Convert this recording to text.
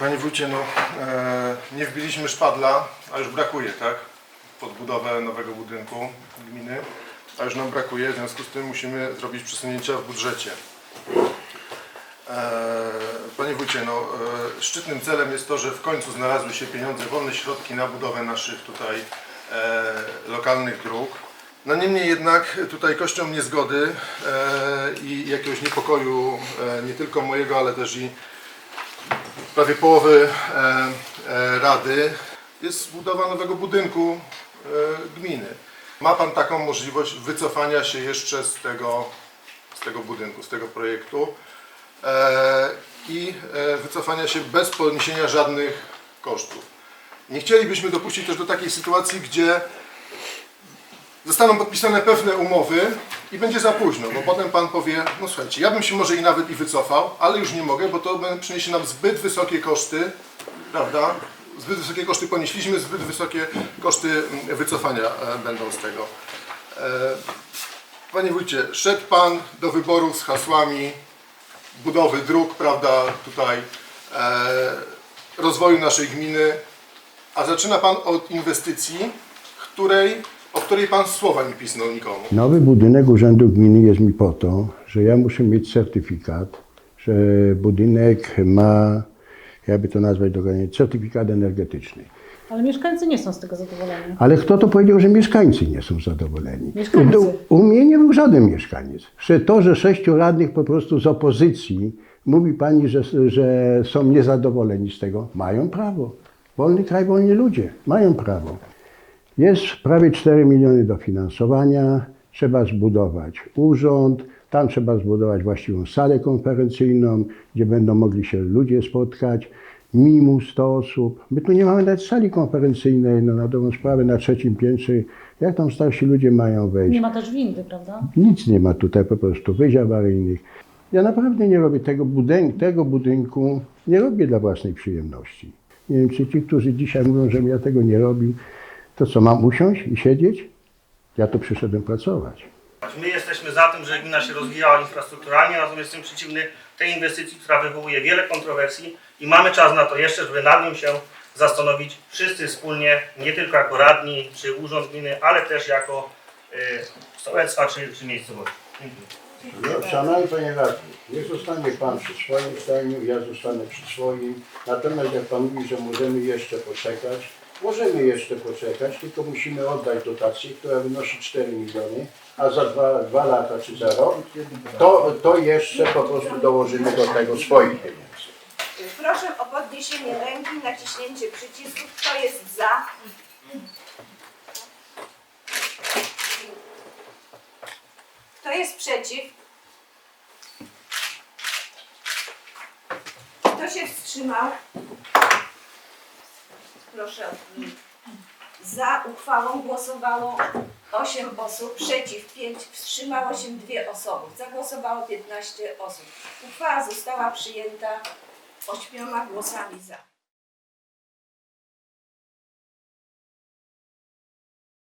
Panie wójcie, no e, nie wbiliśmy szpadla, a już brakuje, tak? Pod budowę nowego budynku gminy, a już nam brakuje, w związku z tym musimy zrobić przesunięcia w budżecie. E, Panie wójcie, no e, szczytnym celem jest to, że w końcu znalazły się pieniądze, wolne środki na budowę naszych tutaj e, lokalnych dróg. No niemniej jednak tutaj kością niezgody e, i jakiegoś niepokoju e, nie tylko mojego, ale też i prawie połowy e, e, Rady jest budowa nowego budynku e, gminy. Ma Pan taką możliwość wycofania się jeszcze z tego, z tego budynku, z tego projektu i wycofania się bez poniesienia żadnych kosztów. Nie chcielibyśmy dopuścić też do takiej sytuacji, gdzie zostaną podpisane pewne umowy i będzie za późno, bo potem Pan powie, no słuchajcie, ja bym się może i nawet i wycofał, ale już nie mogę, bo to przyniesie nam zbyt wysokie koszty, prawda? Zbyt wysokie koszty ponieśliśmy, zbyt wysokie koszty mm, wycofania e, będą z tego. E, Panie wójcie, szedł Pan do wyborów z hasłami budowy dróg, prawda, tutaj e, rozwoju naszej gminy, a zaczyna Pan od inwestycji, której, której Pan słowa nie pisnął nikomu. Nowy budynek Urzędu Gminy jest mi po to, że ja muszę mieć certyfikat, że budynek ma, jakby to nazwać dokładnie, certyfikat energetyczny. Ale mieszkańcy nie są z tego zadowoleni. Ale kto to powiedział, że mieszkańcy nie są zadowoleni? Mieszkańcy. U, u mnie nie był żaden mieszkaniec. Że to, że sześciu radnych po prostu z opozycji mówi pani, że, że są niezadowoleni z tego, mają prawo. Wolny kraj, wolni ludzie, mają prawo. Jest prawie 4 miliony dofinansowania, trzeba zbudować urząd, tam trzeba zbudować właściwą salę konferencyjną, gdzie będą mogli się ludzie spotkać, minimum 100 osób. My tu nie mamy nawet sali konferencyjnej, no na dobrą sprawę, na trzecim piętrze. Jak tam starsi ludzie mają wejść? Nie ma też windy, prawda? Nic nie ma tutaj, po prostu wyjść awaryjnych. Ja naprawdę nie robię tego, budyn- tego budynku, nie robię dla własnej przyjemności. Nie wiem, czy ci, którzy dzisiaj mówią, że ja tego nie robił, to co, mam usiąść i siedzieć? Ja tu przyszedłem pracować. My jesteśmy za tym, żeby gmina się rozwijała infrastrukturalnie, natomiast jestem przeciwny tej inwestycji, która wywołuje wiele kontrowersji i mamy czas na to jeszcze, żeby nad nim się zastanowić wszyscy wspólnie, nie tylko jako radni czy urząd gminy, ale też jako y, sołectwa czy, czy miejscowości. Dziękuję. No, Szanowny Panie Radny, niech zostanie Pan przy swoim zdaniu, ja zostanę przy swoim. Natomiast jak Pan mówi, że możemy jeszcze poczekać, możemy jeszcze poczekać, tylko musimy oddać dotację, która wynosi 4 miliony, a za dwa, dwa lata czy za rok, to, to jeszcze po prostu dołożymy do tego swoich pieniędzy. Proszę o podniesienie ręki, naciśnięcie przycisku. Kto jest za? Kto jest przeciw? Kto się wstrzymał? Proszę. Za uchwałą głosowało 8 osób, przeciw 5, wstrzymało się 2 osoby. Zagłosowało 15 osób. Uchwała została przyjęta ośmioma głosami za.